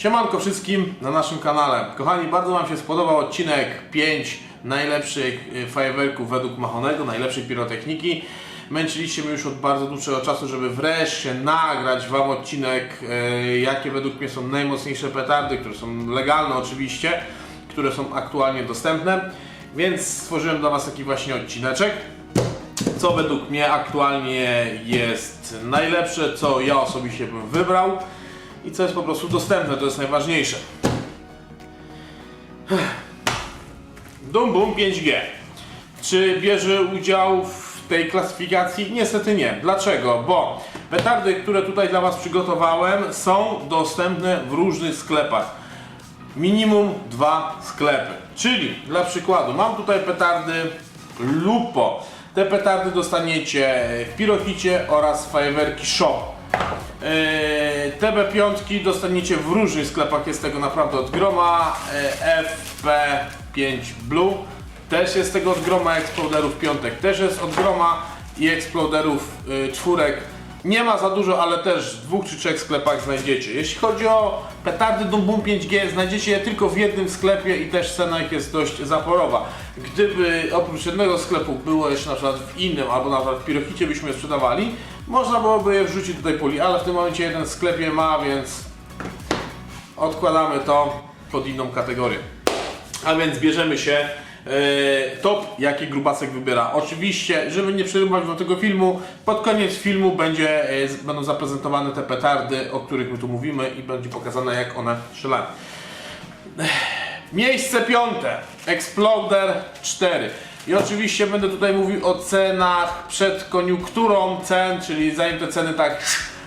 Siemanko wszystkim na naszym kanale. Kochani, bardzo Wam się spodobał odcinek 5 najlepszych y, fajerwerków według Machonego, najlepszej pirotechniki. Męczyliście mnie już od bardzo dłuższego czasu, żeby wreszcie nagrać Wam odcinek, y, jakie według mnie są najmocniejsze petardy, które są legalne oczywiście, które są aktualnie dostępne. Więc stworzyłem dla Was taki właśnie odcineczek co według mnie aktualnie jest najlepsze, co ja osobiście bym wybrał i co jest po prostu dostępne, to jest najważniejsze. Dum Bum 5G. Czy bierze udział w tej klasyfikacji? Niestety nie. Dlaczego? Bo petardy, które tutaj dla Was przygotowałem są dostępne w różnych sklepach. Minimum dwa sklepy. Czyli dla przykładu mam tutaj petardy Lupo. Te petardy dostaniecie w Pirohicie oraz Fajerwerki Shop. Yy, TB5 dostaniecie w różnych sklepach, jest tego naprawdę od groma. Yy, FP5 Blue też jest tego od groma, Exploderów piątek też jest od groma i Exploderów yy, czwórek. Nie ma za dużo, ale też w dwóch czy trzech sklepach znajdziecie. Jeśli chodzi o petardy Dum Bum 5G, znajdziecie je tylko w jednym sklepie i też cena ich jest dość zaporowa. Gdyby oprócz jednego sklepu było jeszcze na przykład w innym, albo na przykład w Pirochicie byśmy je sprzedawali, można byłoby je wrzucić do tej puli, ale w tym momencie jeden sklep je ma, więc odkładamy to pod inną kategorię. A więc bierzemy się top, jaki grubasek wybiera. Oczywiście, żeby nie przerywać do tego filmu, pod koniec filmu będzie, e, będą zaprezentowane te petardy, o których my tu mówimy i będzie pokazane jak one strzelają. Miejsce piąte. Exploder 4. I oczywiście będę tutaj mówił o cenach przed koniunkturą cen, czyli zanim te ceny tak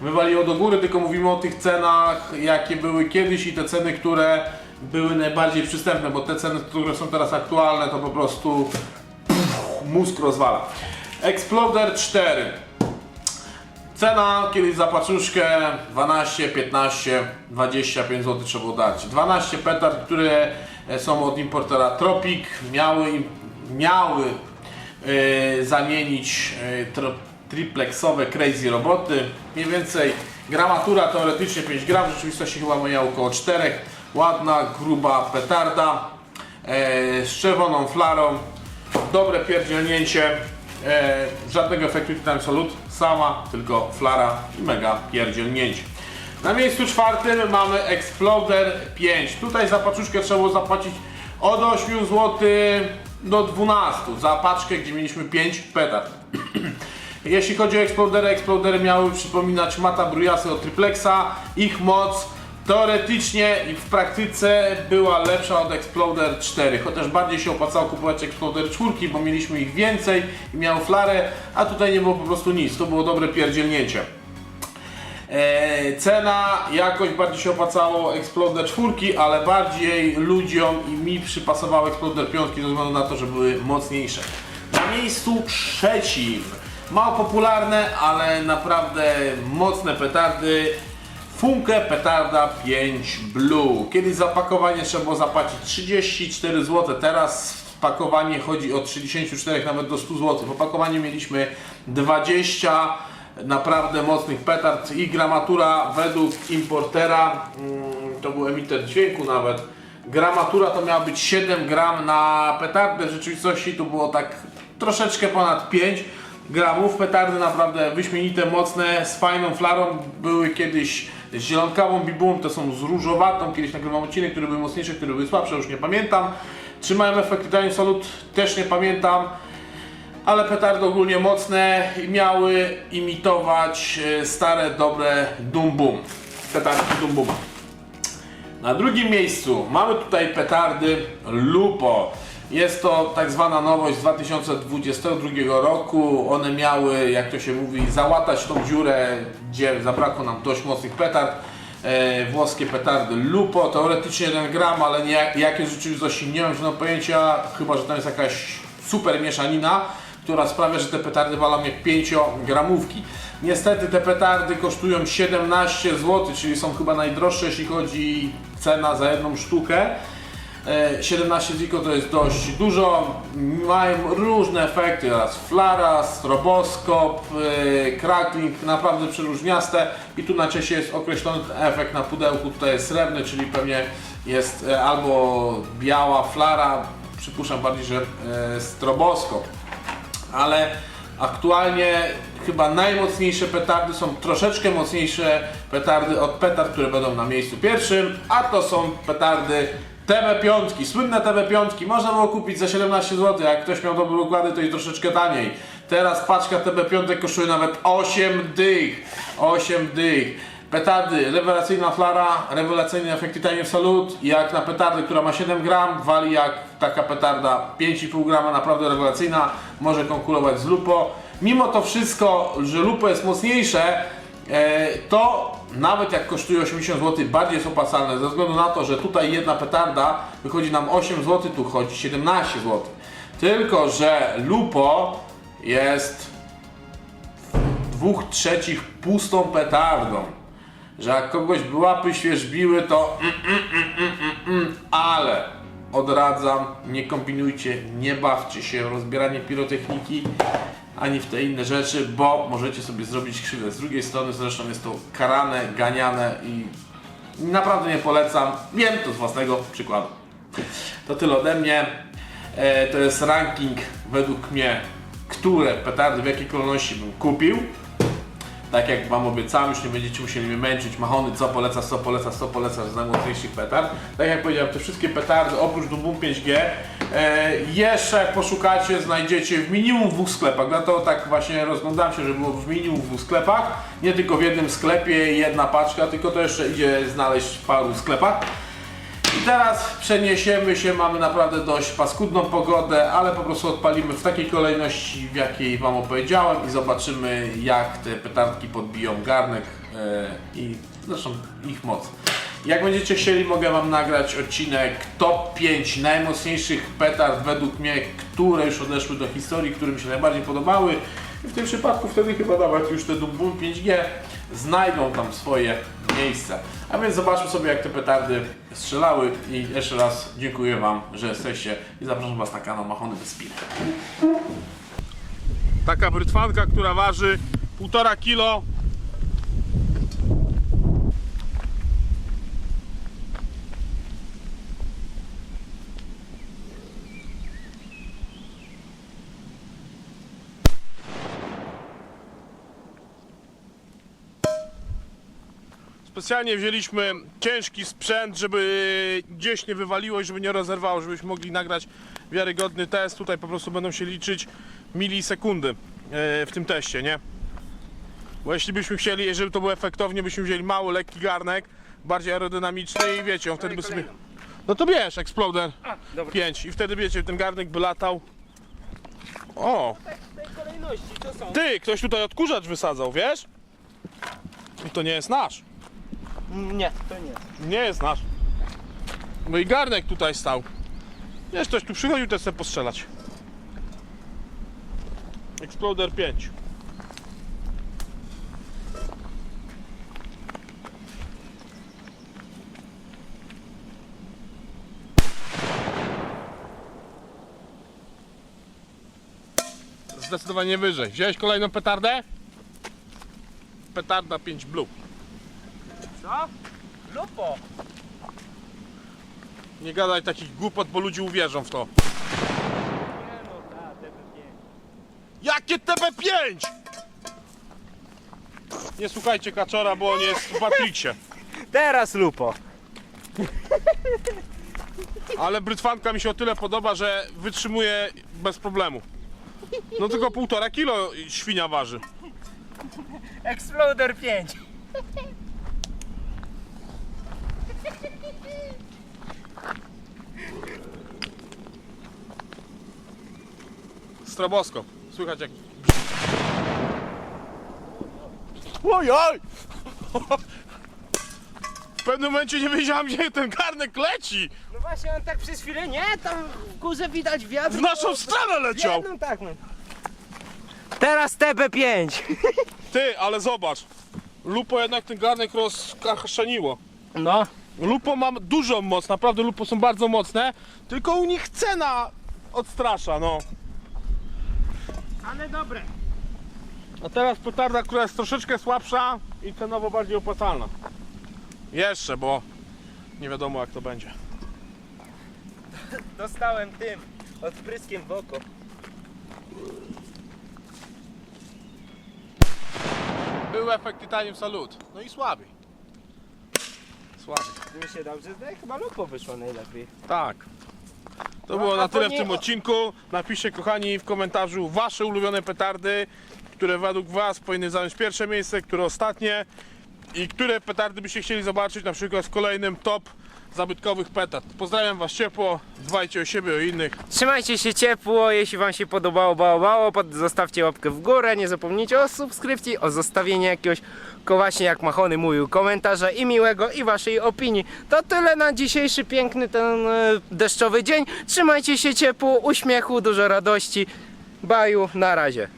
wywaliło do góry, tylko mówimy o tych cenach, jakie były kiedyś i te ceny, które były najbardziej przystępne, bo te ceny, które są teraz aktualne, to po prostu pff, mózg rozwala. Exploder 4. Cena kiedyś za paczuszkę 12, 15, 25 zł trzeba dać. 12 petard, które e, są od importera Tropic, miały, miały e, zamienić e, tro, triplexowe crazy roboty. Mniej więcej gramatura teoretycznie 5 gram, w rzeczywistości chyba miała około 4. Ładna, gruba petarda e, z czerwoną flarą. Dobre pierdzielnięcie. E, żadnego efektu Titan Salut, sama tylko flara i mega pierdzielnięcie. Na miejscu czwartym mamy Exploder 5. Tutaj za paczuszkę trzeba było zapłacić od 8 zł do 12 za paczkę, gdzie mieliśmy 5 petard. Jeśli chodzi o Explodery, Explodery miały przypominać Mata Brujasy od Triplexa. Ich moc teoretycznie i w praktyce była lepsza od Exploder 4, chociaż bardziej się opłacało kupować Exploder 4, bo mieliśmy ich więcej i miał flarę, a tutaj nie było po prostu nic, to było dobre pierdzielnięcie. E, cena, jakoś bardziej się opłacało Exploder 4, ale bardziej ludziom i mi przypasowało Exploder 5 ze względu na to, że były mocniejsze. Na miejscu trzecim, mało popularne, ale naprawdę mocne petardy. Funke Petarda 5 Blue. Kiedyś za pakowanie trzeba było zapłacić 34 zł, teraz pakowanie chodzi od 34 nawet do 100 zł. W opakowaniu mieliśmy 20 naprawdę mocnych petard i gramatura według importera, mm, to był emiter dźwięku nawet, gramatura to miała być 7 gram na petardę, w rzeczywistości to było tak troszeczkę ponad 5 gramów. Petardy naprawdę wyśmienite, mocne, z fajną flarą, były kiedyś z zielonkawą bibum, to są z różowatą, kiedyś nagrywam odcinek, które były mocniejsze, które były słabsze, już nie pamiętam. Trzymają efekt Titanium Salut, też nie pamiętam ale petardy ogólnie mocne i miały imitować e, stare, dobre Dum Bum. Petardy Dum Buma. Na drugim miejscu mamy tutaj petardy Lupo. Jest to tak zwana nowość z 2022 roku. One miały, jak to się mówi, załatać tą dziurę, gdzie zabrakło nam dość mocnych petard. E, włoskie petardy Lupo, teoretycznie 1 gram, ale nie, jakie rzeczywistości nie mam żadnego pojęcia, chyba że tam jest jakaś super mieszanina, która sprawia, że te petardy walą jak 5 gramówki. Niestety te petardy kosztują 17 zł, czyli są chyba najdroższe, jeśli chodzi cena za jedną sztukę. E, 17 Zico to jest dość dużo, mają różne efekty, raz flara, stroboskop, e, crackling, naprawdę przeróżniaste. I tu na ciesie jest określony efekt na pudełku, tutaj jest srebrny, czyli pewnie jest e, albo biała flara, przypuszczam bardziej, że e, stroboskop, ale aktualnie chyba najmocniejsze petardy są troszeczkę mocniejsze petardy od petard, które będą na miejscu pierwszym, a to są petardy TB5, słynne TB5, można było kupić za 17 zł, jak ktoś miał dobre układy to i troszeczkę taniej. Teraz paczka TB5 kosztuje nawet 8 dych, 8 dych. Petardy, rewelacyjna flara, rewelacyjny efekt Titanium Salute, jak na petardę, która ma 7 gram, wali jak taka petarda 5,5 grama, naprawdę rewelacyjna, może konkurować z Lupo. Mimo to wszystko, że Lupo jest mocniejsze, e, to nawet jak kosztuje 80 zł, bardziej jest opłacalne, ze względu na to, że tutaj jedna petarda wychodzi nam 8 zł, tu chodzi 17 zł. Tylko, że Lupo jest dwóch trzecich pustą petardą. Że jak kogoś łapy świeżbiły, to mm, mm, mm, mm, mm, mm, ale odradzam, nie kombinujcie, nie bawcie się w rozbieranie pirotechniki ani w te inne rzeczy, bo możecie sobie zrobić krzywdę. Z drugiej strony zresztą jest to karane, ganiane i naprawdę nie polecam. Wiem to z własnego przykładu. To tyle ode mnie. E, to jest ranking według mnie, które petardy w jakiej kolejności bym kupił. Tak jak Wam obiecałem, już nie będziecie musieli mnie męczyć, machony, co polecasz, co polecasz, co polecasz z najmocniejszych petard. Tak jak powiedziałem, te wszystkie petardy oprócz Dubum 5G e, jeszcze jak poszukacie, znajdziecie w minimum dwóch sklepach. Dlatego tak właśnie rozglądam się, żeby było w minimum dwóch sklepach. Nie tylko w jednym sklepie jedna paczka, tylko to jeszcze idzie znaleźć w paru sklepach. I teraz przeniesiemy się, mamy naprawdę dość paskudną pogodę, ale po prostu odpalimy w takiej kolejności, w jakiej Wam opowiedziałem i zobaczymy jak te petardki podbiją garnek e, i zresztą ich moc. Jak będziecie chcieli, mogę Wam nagrać odcinek top 5 najmocniejszych petard według mnie, które już odeszły do historii, które mi się najbardziej podobały. I w tym przypadku wtedy chyba nawet już te Dumbum 5G znajdą tam swoje miejsce. A więc zobaczmy sobie jak te petardy strzelały i jeszcze raz dziękuję Wam, że jesteście i zapraszam Was na kanał Machony bez Spiny. Taka brytwanka, która waży 1,5 kilo. Specjalnie wzięliśmy ciężki sprzęt, żeby gdzieś nie wywaliło i żeby nie rozerwało, żebyśmy mogli nagrać wiarygodny test. Tutaj po prostu będą się liczyć milisekundy e, w tym teście, nie? Bo jeśli byśmy chcieli, żeby to było efektownie, byśmy wzięli mały, lekki garnek, bardziej aerodynamiczny i wiecie, on wtedy by sobie... No to bierz, Exploder A, dobra. 5 i wtedy wiecie, ten garnek by latał. O, ty, ktoś tutaj odkurzacz wysadzał, wiesz? I to nie jest nasz. Nie, to nie. Nie jest nasz. No i garnek tutaj stał. Wiesz, ktoś tu przychodził też sobie postrzelać. Exploder 5. Zdecydowanie wyżej. Wziąłeś kolejną petardę? Petarda 5 Blue. Co? Lupo. Nie gadaj takich głupot, bo ludzie uwierzą w to. Nie no, ta, TB5. Jakie TB5? Nie słuchajcie kaczora, bo on jest w Matrixie. Teraz lupo. Ale brytwanka mi się o tyle podoba, że wytrzymuje bez problemu. No tylko półtora kilo świnia waży. Exploder 5. Stroboskop. Słychać jak... Ojoj! W pewnym momencie nie wiedziałem, gdzie ten garnek leci. No właśnie, on tak przez chwilę, nie, tam w górze widać wiatr. W naszą stronę leciał. Jedną tak, no. Teraz TB5. Ty, ale zobacz. Lupo jednak ten garnek rozkaszaniło. No. Lupo mam dużą moc, naprawdę lupo są bardzo mocne, tylko u nich cena odstrasza, no. Ale dobre. A teraz petarda, która jest troszeczkę słabsza i cenowo bardziej opłacalna. Jeszcze, bo nie wiadomo jak to będzie. Dostałem tym odpryskiem w oko. Był efekt Titanium Salut, no i słabiej. Słabiej. Mi się dobrze zdaje, chyba lupo wyszło najlepiej. Tak. To No, było na tyle w tym odcinku. Napiszcie kochani w komentarzu wasze ulubione petardy, które według was powinny zająć pierwsze miejsce, które ostatnie i które petardy byście chcieli zobaczyć na przykład w kolejnym top zabytkowych petard. Pozdrawiam was ciepło, dbajcie o siebie, o innych. Trzymajcie się ciepło, jeśli wam się podobało, bało, pod, zostawcie łapkę w górę, nie zapomnijcie o subskrypcji, o zostawieniu jakiegoś, właśnie jak Machony mówił, komentarza i miłego i waszej opinii. To tyle na dzisiejszy piękny ten e, deszczowy dzień. Trzymajcie się ciepło, uśmiechu, dużo radości. Baju, na razie.